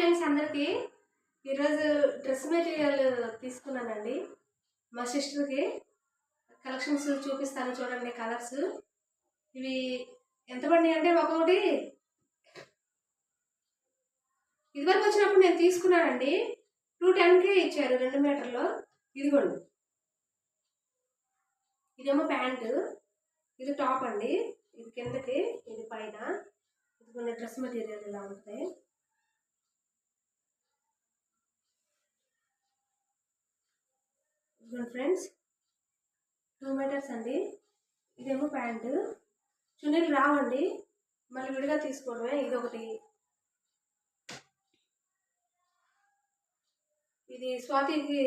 Friends అందరికీ ఈరోజు dress material తీసుకున్నానండి. మా సిస్టర్కి కలెక్షన్స్ చూపిస్తాను చూడండి కలర్స్. ఇవి ఎంత పడినాయి అంటే ఒక్కొక్కటి ఇదివరకు వచ్చినప్పుడు నేను తీసుకున్నానండి. టూ టెన్కే ఇచ్చారు రెండు మీటర్లు. ఇదిగోండి. ఇదేమో ప్యాంటు. ఇది టాప్ అండి. ఇది కిందకి ఇది పైన. ఇదిగోండి డ్రెస్ మెటీరియల్ ఇలా ఉంటాయి. చూడండి ఫ్రెండ్స్. టూ మీటర్స్ అండి. ఇదేమో ప్యాంటు. చున్నీలు రావండి. మళ్ళీ విడిగా తీసుకోవడమే ఇది ఒకటి ఇది స్వాతికి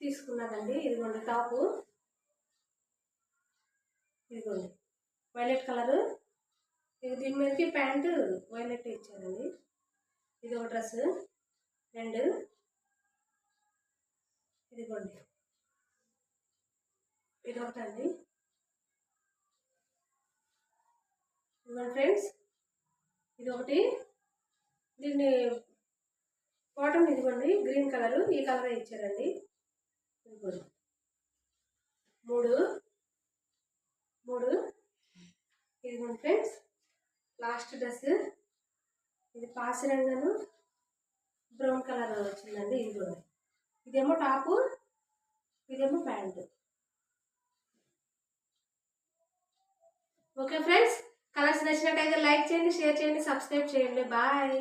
తీసుకున్నదండి. ఇదిగోండి టాపు. ఇదిగోండి. Violet colour. ఇది దీని మీదకి ప్యాంటు వైలెట్ ఇచ్చారండి. ఇది ఒక డ్రెస్ రెండు ఇదిగోండి ఇది ఒకటండి ఫ్రెండ్స్ ఇది ఒకటి దీన్ని బాటమ్ ఇదిగోండి గ్రీన్ కలరు ఈ కలరే ఇచ్చారండి. ఇదిగోండి. మూడు. మూడు. ఇదిగోండి ఫ్రెండ్స్ లాస్ట్ డ్రెస్. ఇది పాసిరంగను బ్రౌన్ కలర్ వచ్చిందండి ఇదిగోండి. ఇదేమో టాపు ఇదేమో ప్యాంటు. ఓకే ఫ్రెండ్స్ కలర్స్ నచ్చినట్టయితే లైక్ చేయండి షేర్ చేయండి సబ్స్క్రైబ్ చేయండి. బాయ్.